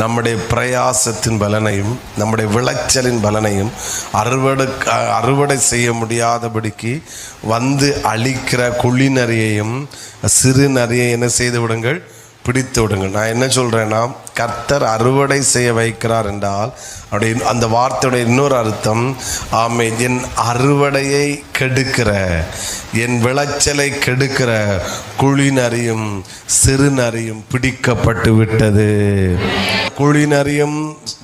நம்முடைய பிரயாசத்தின் பலனையும் நம்முடைய விளைச்சலின் பலனையும் அறுவடை அறுவடை செய்ய முடியாதபடிக்கு வந்து அழிக்கிற குழிநறியையும் சிறு நரியை என்ன செய்து விடுங்கள்? பிடித்து விடுங்கள். நான் என்ன சொல்கிறேன்னா கர்த்தர் அறுவடை செய்ய வைக்கிறார் என்றால் அவருடைய அந்த வார்த்தையுடைய இன்னொரு அர்த்தம் ஆமை என் அறுவடையை கெடுக்கிற என் விளைச்சலை கெடுக்கிற குழிநறியும் சிறுநறியும் பிடிக்கப்பட்டு விட்டது. குழிநறியும்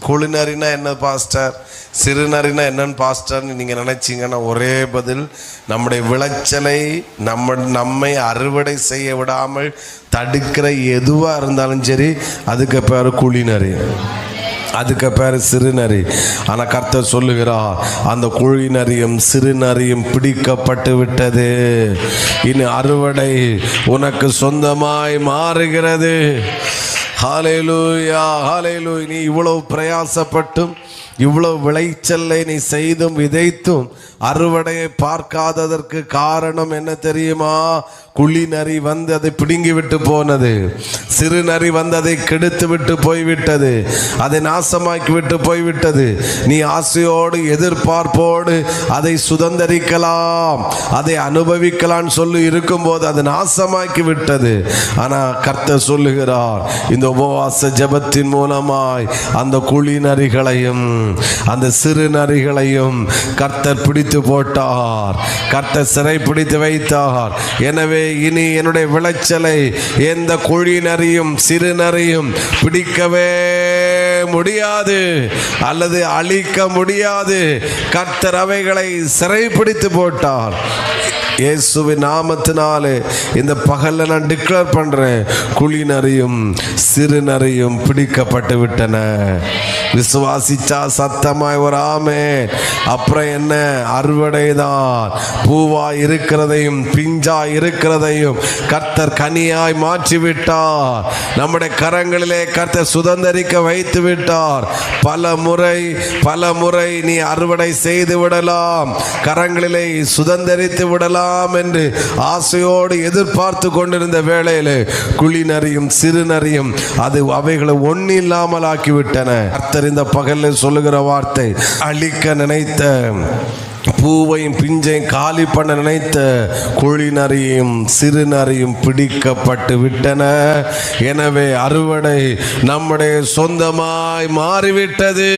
குழிநறினா என்ன பாஸ்டர்? சிறுநறினா என்னன்னு பாஸ்டர்னு நீங்கள் நினச்சிங்கன்னா ஒரே பதில் நம்முடைய விளைச்சலை நம்ம நம்மை அறுவடை செய்ய விடாமல் தடுக்கிற எதுவாக இருந்தாலும் சரி அதுக்கு பேர் குழிநரி அதுக்கு பேர் சிறுநரி ஆனால் கர்த்தர் சொல்லுகிறா அந்த குழிநரியும் சிறுநரியும் பிடிக்கப்பட்டு விட்டது. இனி அறுவடை உனக்கு சொந்தமாய் மாறுகிறது. ஹாலேலூயா ஹாலேலூ நீ இவ்வளவு பிரயாசப்பட்டும் இவ்வளவு விளைச்சலை நீ செய்தும் விதைத்தும் அறுவடையை பார்க்காததற்கு காரணம் என்ன தெரியுமா? குழி நரி வந்து அதை பிடுங்கி விட்டு போனது. சிறு நரி வந்து அதை கெடுத்து விட்டு போய்விட்டது. அதை நாசமாக்கி விட்டு போய்விட்டது. நீ ஆசையோடு எதிர்பார்ப்போடு அதை சுதந்தரிக்கலாம். அதை அனுபவிக்கலாம் சொல்லி இருக்கும்போது அது நாசமாக்கி விட்டது. ஆனா கர்த்தர் சொல்லுகிறார் இந்த உபவாச ஜெபத்தின் மூலமாய் அந்த குழி நரிகளையும் அந்த சிறு நரிகளையும் கர்த்தர் பிடித்து போட்டார். கர்த்தர் சிறை பிடித்து வைத்தார். எனவே இனி என்னுடைய விளைச்சலை எந்த குழி நரியும் சிறு நரியும் பிடிக்கவே முடியாது. அல்லது அழிக்க முடியாது. கர்த்தர் அவைகளை சிறைப்பிடித்து போட்டார். இயேசுவின் நாமத்தினாலே இந்த பகல்ல நான் டிக்ளேர் பண்றேன். குழி நரியும் சிறு நரியும் பிடிக்கப்பட்டு விட்டன. விசுவாசிச்சா சத்தமாய் ஒரு ஆமே அப்புறம் என்ன? அறுவடை தான் பூவா இருக்கிறதையும் பிஞ்சா இருக்கிறதையும் கர்த்தர் கனியாய் மாற்றி விட்டார் நம்முடைய கரங்களிலே கர்த்தர் சுதந்தரிக்க வைத்து விட்டார். பல முறை பல முறை நீ அறுவடை செய்து விடலாம். கரங்களிலே சுதந்தரித்து விடலாம். என்று ஆசையோடு எதிர்பார்த்து கொண்டிருந்த வேளையில குழி நரியும் சிறு நரியும் அது அவைகளை ஒன்னு இல்லாமல் ஆக்கிவிட்டன கர்த்தர் இந்த பகலில் சொல்லுகிற வார்த்தை அழிக்க நினைத்த பூவையும் பிஞ்சையும் காலி பண்ண நினைத்த குழி நரியும் சிறு நரியும் பிடிக்கப்பட்டு விட்டன. எனவே அறுவடை நம்முடைய சொந்தமாய் மாறிவிட்டது.